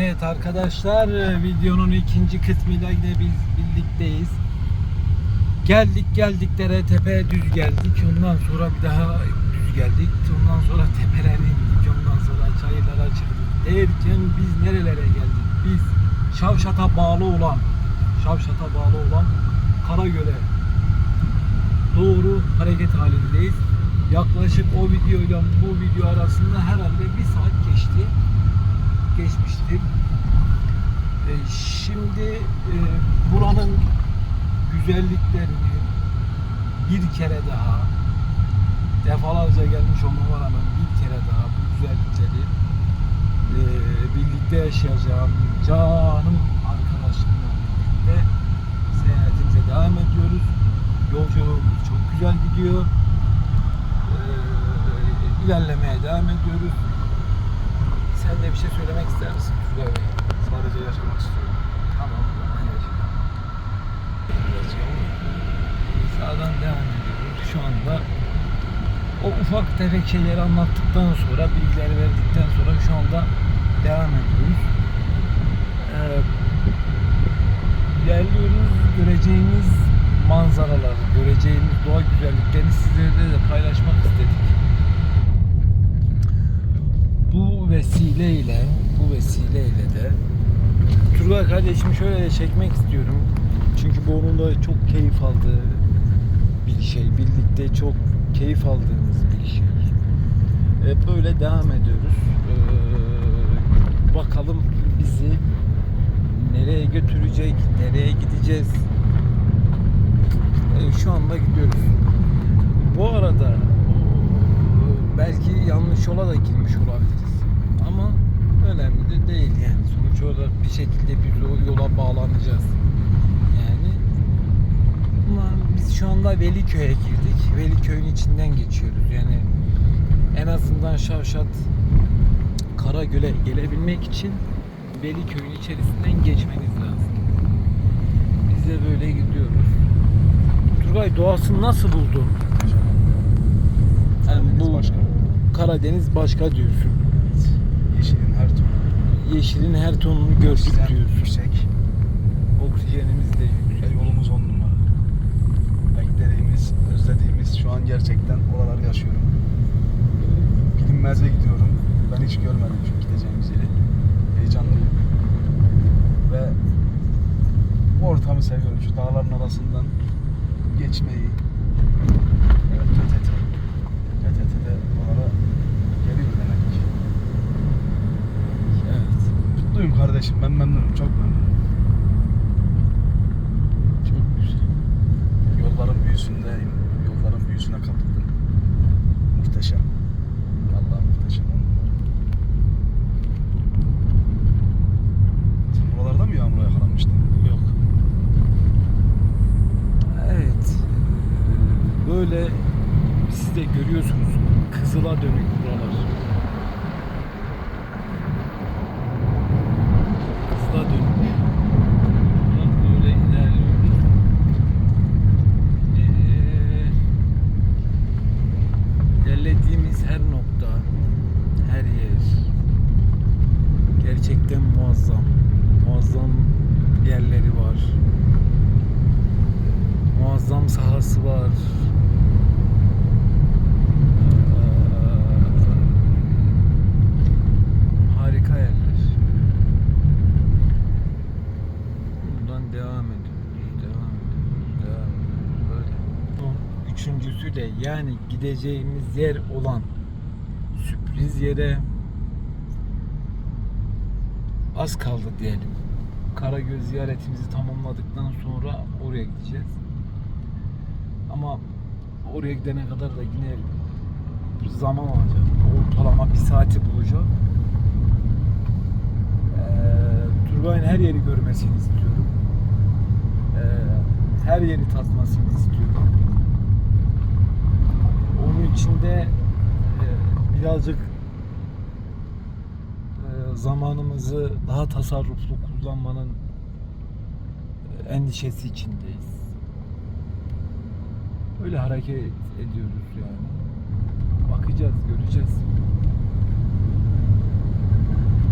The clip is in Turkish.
Evet arkadaşlar e, videonun ikinci kısmıyla yine biz birlikteyiz. Geldik geldik dere tepe düz geldik. Ondan sonra bir daha düz geldik. Ondan sonra tepelere indik. Ondan sonra çayırlara çıktık. Derken biz nerelere geldik? Biz Şavşat'a bağlı olan Şavşat'a bağlı olan Karagöl'e doğru hareket halindeyiz. Yaklaşık o videoyla bu video arasında herhalde bir saat şimdi e, buranın güzelliklerini bir kere daha defalarca gelmiş olmama rağmen bir kere daha bu güzellikleri e, birlikte yaşayacağım canım arkadaşlarımla birlikte seyahatimize devam ediyoruz. Yolculuğumuz çok güzel gidiyor. E, ilerlemeye devam ediyoruz. Sen de bir şey söylemek ister misin Turgay Bey? Sadece yaşamak istiyorum. Sağdan devam ediyoruz. Şu anda o ufak tefek şeyleri anlattıktan sonra, bilgileri verdikten sonra şu anda devam ediyoruz. Ee, ilerliyoruz. Göreceğimiz manzaralar, göreceğimiz doğa güzelliklerini sizlerle de paylaşmak istedik. Bu vesileyle, bu vesileyle de Turgay kardeşimi şöyle çekmek istiyorum. Çünkü bu onun da çok keyif aldığı bir şey. Birlikte çok keyif aldığımız bir şey. E, böyle devam ediyoruz. Ee, bakalım bizi nereye götürecek, nereye gideceğiz. E, şu anda gidiyoruz. Bu arada e, belki yanlış yola da girmiş olabiliriz. Ama önemli de değil yani. Sonuç olarak bir şekilde bir yol- yola bağlanacağız. Yani ama biz şu anda Veliköy'e girdik. Veliköy'ün içinden geçiyoruz. Yani en azından Şavşat Karagöl'e gelebilmek için Veliköy'ün içerisinden geçmeniz lazım. Biz de böyle gidiyoruz. Turgay doğasını nasıl buldun? Yani bu başka. Karadeniz başka diyorsun. Yeşilin her tonunu gördük Oksijen diyorsun. yüksek. Oksijenimiz de yüksek. Yolumuz on numara. Beklediğimiz, özlediğimiz şu an gerçekten oraları yaşıyorum. Bilinmez'e gidiyorum. Ben hiç görmedim çünkü gideceğimiz yeri. Heyecanlıyım. Ve bu ortamı seviyorum. Şu dağların arasından geçmeyi. Evet, PTT. PTT'de oralara kardeşim. Ben memnunum. Çok memnunum. Çok güzel. Yolların büyüsündeyim. Yolların büyüsüne kapıldım. Muhteşem. Vallahi muhteşem. Sen buralarda mı yağmura yakalanmıştın? Yok. Evet. Ee, Böyle siz de görüyorsunuz kızıla dönük buralar. Kızıla dönük. Buradan böyle ilerliyoruz. Ee, ilerlediğimiz her nokta, her yer gerçekten muazzam. Muazzam yerleri var. Muazzam sahası var. Ee, Harika yerler. Buradan devam ediyoruz. Devam ediyoruz. Böyle. Üçüncüsü de yani gideceğimiz yer olan sürpriz yere az kaldı diyelim. Karagöz ziyaretimizi tamamladıktan sonra oraya gideceğiz. Ama oraya gidene kadar da yine bir zaman alacak. Ortalama bir saati bulacak. Ee, her yeri görmesini istiyorum. Ee, her yeri tatmasını istiyorum. Onun için de e, birazcık zamanımızı daha tasarruflu kullanmanın e, endişesi içindeyiz. Öyle hareket ediyoruz yani. Bakacağız, göreceğiz.